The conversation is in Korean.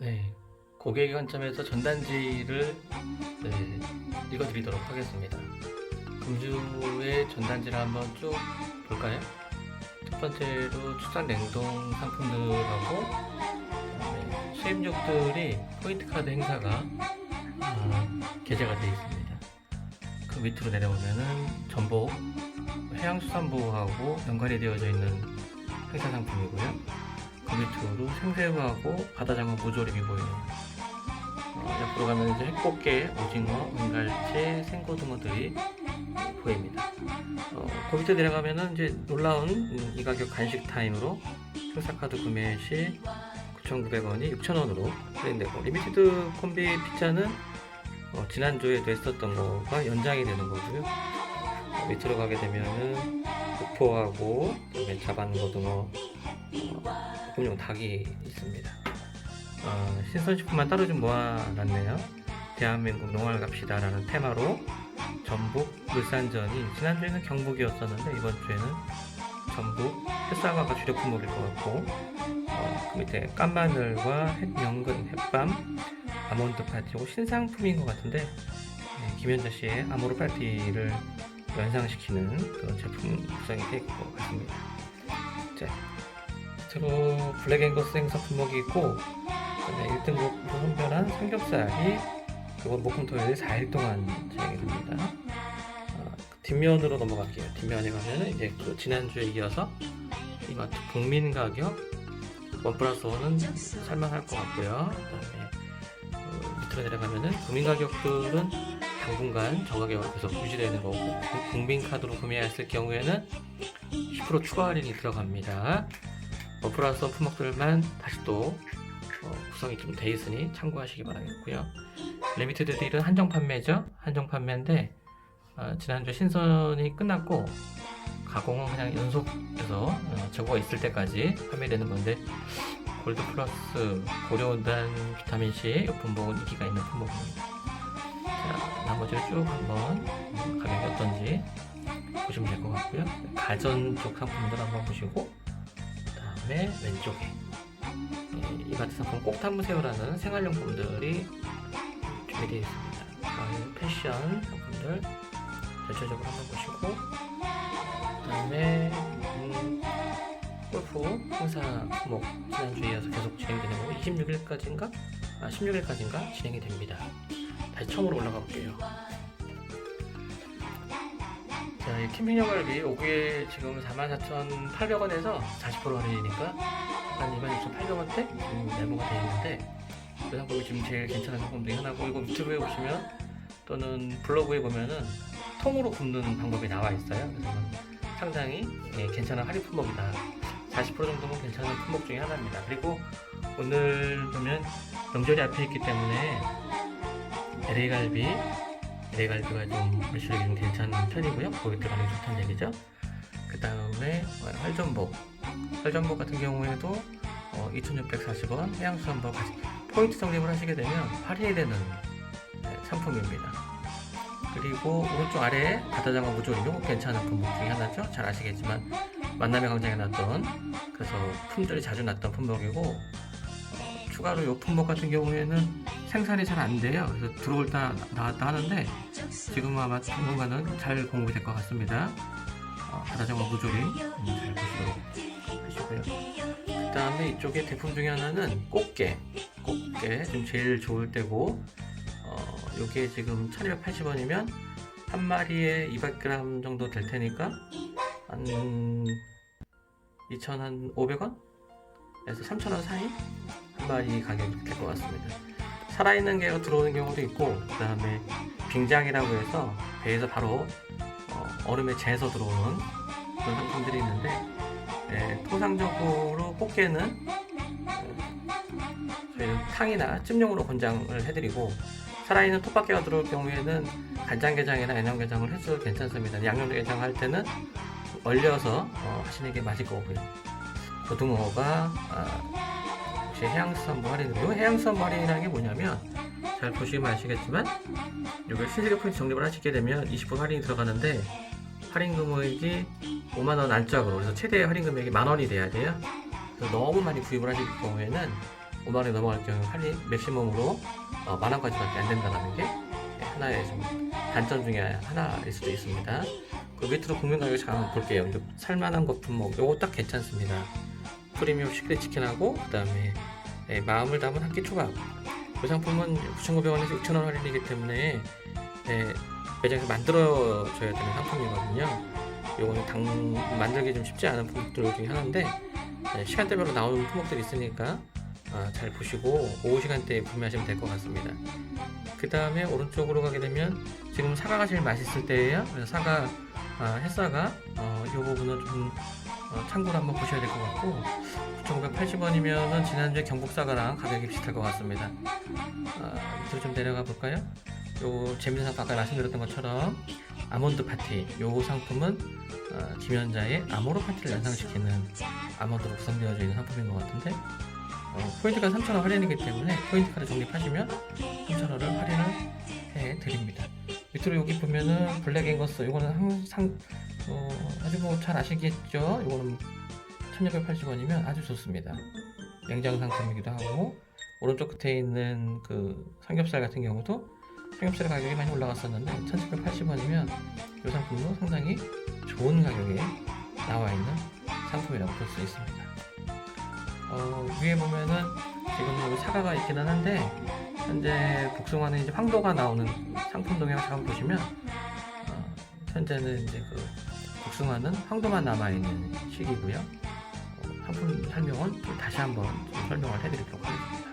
네, 고객의 관점에서 전단지를 네, 읽어드리도록 하겠습니다. 금주의 전단지를 한번 쭉 볼까요? 첫 번째로 추산 냉동 상품들하고 그다음에 수입육들이 포인트 카드 행사가 어, 게재가 되어 있습니다. 그 밑으로 내려오면은 전복, 해양수산부하고 연관이 되어져 있는 행사 상품이고요. 그 밑으로 생새우하고 바다장어 무조림이 보이네요. 어, 옆으로 가면 이제 핵꽃게, 오징어, 은갈치, 생고등어들이 보입니다. 어, 그 밑에 내려가면은 이제 놀라운 음, 이 가격 간식 타임으로 행사카드 구매 시 9,900원이 6,000원으로 할인되고 리미티드 콤비 피자는 어, 지난주에 냈었던 거가 연장이 되는 거고요. 어, 밑으로 가게 되면은 육포하고 그다음에 자반고등어 어, 볶음용 닭이 있습니다. 어, 신선식품만 따로 좀 모아놨네요. 대한민국 농활 갑시다라는 테마로 전북 물산전이 지난주에는 경북이었었는데 이번 주에는 전북 햇사과가 주력 품목일 것 같고 어, 그 밑에 깐마늘과 햇연근, 햇밤, 아몬드 파티고 신상품인 것 같은데 네, 김현자 씨의 아모르 파티를 연상시키는 그런 제품 구성이 될 것 같습니다. 자, 밑으로 블랙 앵거스 행사 품목이 있고 그다음에 1등급으로 선별한 삼겹살이 그건 목금토일 4일 동안 진행이 됩니다. 어, 뒷면으로 넘어갈게요. 뒷면에 가면은 이제 그 지난주에 이어서 이마트 국민 가격 원 플러스 원은 살만할 것 같고요. 그다음에 그 밑으로 내려가면은 국민 가격들은 당분간 저가격으로 계속 유지되는 거고 국- 국민 카드로 구매했을 경우에는 10% 추가 할인이 들어갑니다. 원 플러스 원 품목들만 다시 또 어, 구성이 좀 돼 있으니 참고하시기 바라겠고요. 리미티드 딜은 한정 판매죠. 한정 판매인데 어, 지난주 신선이 끝났고 가공은 그냥 연속해서 어, 재고가 있을 때까지 판매되는 건데 골드 플러스 고려온단 비타민 C 이 품목은 인기가 있는 품목입니다. 자 나머지를 쭉 한번 음, 가격이 어떤지 보시면 될 것 같고요. 가전 쪽 상품들 한번 보시고 그 다음에 왼쪽에 예, 이마트 상품 꼭탄무새우라는 생활용품들이 준비되어 있습니다. 가을 패션 상품들 전체적으로 한번 보시고 그다음에 음, 골프 행사 품목 지난주에 이어서 계속 진행되는 거고 26일까지인가? 아 16일까지인가 진행이 됩니다. 다시 처음으로 올라가 볼게요. 이 캠핑 여갈비 오구에 지금 44,800원에서 40% 할인이니까 한 22,800원대 지금 네모가 되어 있는데 그 상품이 지금 제일 괜찮은 상품 중에 하나고 이거 유튜브에 보시면 또는 블로그에 보면은 통으로 굽는 방법이 나와 있어요. 그래서 상당히 예, 괜찮은 할인 품목이다. 40% 정도면 괜찮은 품목 중에 하나입니다. 그리고 오늘 보면 명절이 앞에 있기 때문에 LA 갈비, 갈비가 좀 매출이 좀 괜찮은 편이고요. 고객들 반응이 좋다는 얘기죠. 그 다음에 활전복, 활전복 같은 경우에도 어, 2,640원, 해양수산복 포인트 적립을 하시게 되면 할인이 되는 네, 상품입니다. 그리고 오른쪽 아래에 바다장어 무조림 이거 괜찮은 품목 중에 하나죠. 잘 아시겠지만 만남의 광장에 났던 그래서 품들이 자주 났던 품목이고 어, 추가로 이 품목 같은 경우에는 생산이 잘 안 돼요. 그래서 들어올 때 나왔다 하는데 지금 아마 당분간은 잘 공급이 될것 같습니다. 어, 바다장어 무조림 음, 잘 보시도록 하시고요. 그 다음에 이쪽에 제품 중에 하나는 꽃게 꽃게 지금 제일 좋을 때고 어, 요게 지금 1280원이면 한 마리에 200g 정도 될 테니까 한 2,500원? 에서 3,000원 사이 한 마리 가격이 될 것 같습니다. 살아있는 게가 들어오는 경우도 있고 그 다음에 빙장이라고 해서 배에서 바로 어, 얼음에 재서 들어오는 그런 상품들이 있는데 예, 통상적으로 꽃게는 어, 저희는 탕이나 찜용으로 권장을 해드리고 살아있는 톱밥게가 들어올 경우에는 간장게장이나 양념게장을 해도 괜찮습니다. 양념게장 할 때는 얼려서 어, 하시는 게 맞을 거고요. 고등어가 아, 혹시 해양수산부 할인이고 해양수산부 할인이라는 게 뭐냐면 잘 보시면 아시겠지만 이걸 신세계 포인트 적립을 하시게 되면 20% 할인이 들어가는데 할인 금액이 5만 원 안짝으로 그래서 최대 할인 금액이 만 원이 돼야 돼요. 그래서 너무 많이 구입을 하실 경우에는 5만 원이 넘어갈 경우 할인 맥시멈으로 어, 만 원까지 밖에 안 된다는 게 하나의 좀 단점 중에 하나일 수도 있습니다. 그 밑으로 국민 가격 잠깐 볼게요. 살만한 거품목 요거 딱 괜찮습니다. 프리미엄 시크릿 치킨하고 그 다음에 예, 마음을 담은 한 끼 초밥. 이 상품은 9,900원에서 6,000원 할인이기 때문에 예, 매장에서 만들어줘야 되는 상품이거든요. 요거는 당 만들기 좀 쉽지 않은 품목들 중에 하나인데 예, 시간대별로 나오는 품목들이 있으니까 아, 잘 보시고 오후 시간대에 구매하시면 될 것 같습니다. 그 다음에 오른쪽으로 가게 되면 지금 사과가 제일 맛있을 때예요. 그래서 사과 아, 햇사과 어, 이 부분은 좀 어, 참고로 한번 보셔야 될 것 같고 9,980원이면은 지난주에 경북사과랑 가격이 비슷할 것 같습니다. 아, 밑으로 좀 내려가 볼까요? 요 재밌는 상품 아까 말씀드렸던 것처럼 아몬드 파티 요 상품은 어, 김연자의 아모르 파티를 연상시키는 아몬드로 구성되어져 있는 상품인 것 같은데 어, 포인트가 3,000원 할인이기 때문에 포인트 카드 적립하시면 3,000원을 할인을 해 드립니다. 밑으로 여기 보면은 블랙 앵거스 이거는 항상 어, 아주 뭐 잘 아시겠죠? 이거는 1,680원이면 아주 좋습니다. 냉장 상품이기도 하고 오른쪽 끝에 있는 그 삼겹살 같은 경우도 삼겹살 가격이 많이 올라갔었는데 1,780원이면 이 상품도 상당히 좋은 가격에 나와 있는 상품이라고 볼 수 있습니다. 어, 위에 보면은 지금 사과가 있기는 한데 현재 복숭아는 이제 황도가 나오는 상품 동향을 잠깐 보시면 어, 현재는 이제 그 복숭아는 황도만 남아 있는 시기고요. 어, 상품 설명은 또 다시 한번 좀 설명을 해드리도록 하겠습니다.